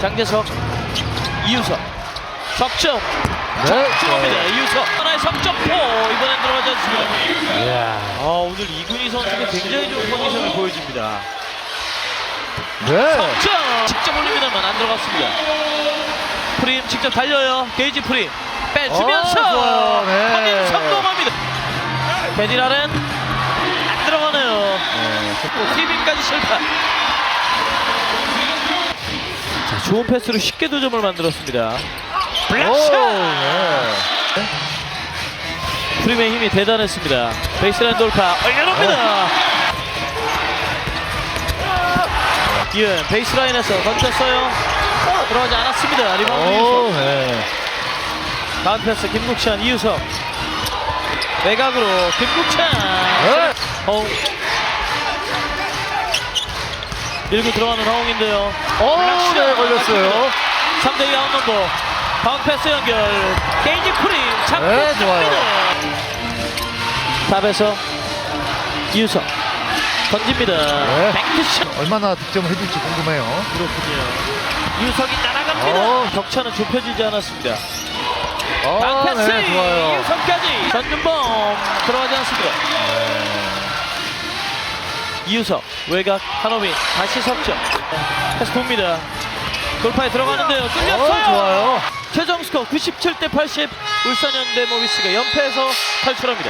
장재석 이유석 석점 네. 들어갑니다 이유석 하나의 석점포 이번엔 들어가지 않습니다 이야. 아 오늘 이군희 선수가 굉장히 좋은 컨디션을 보여줍니다 네. 석점 직접 올립니다만 안 들어갔습니다 프림 직접 달려요 게이지 프림 빼주면서 어, 좋아요. 네. 확인 성공합니다 베디라렌 안 들어가네요 네. 티빙까지 실패. 좋은 패스로 쉽게 도점을 만들었습니다. 블락샷! 예. 네. 프림의 힘이 대단했습니다. 베이스라인 돌파 올려놓습니다. 예, 베이스라인에서 던졌어요. 들어가지 않았습니다. 리바운드 예. 다음 패스 김국찬 이유석 외곽으로 김국찬 예. 1구 들어가는 상황인데요. 오, 네, 걸렸어요. 3대2 아웃 넘버. 다음 패스 연결. 게이지 프리. 잡고 네, 좋아요. 탑에서 이유석. 던집니다. 네. 백투샷. 얼마나 득점을 해줄지 궁금해요. 그렇군요. 이유석이 날아갑니다. 어. 격차는 좁혀지지 않았습니다. 어, 네, 패스. 좋아요. 유석까지 전준범 들어가지 않습니다. 네. 이유석 외곽 한호민 다시 석점. 패스 돕니다. 돌파에 들어가는데요. 뚫렸어요. 어, 좋아요. 최종 스코어 97 대 80 울산 현대모비스가 연패에서 탈출합니다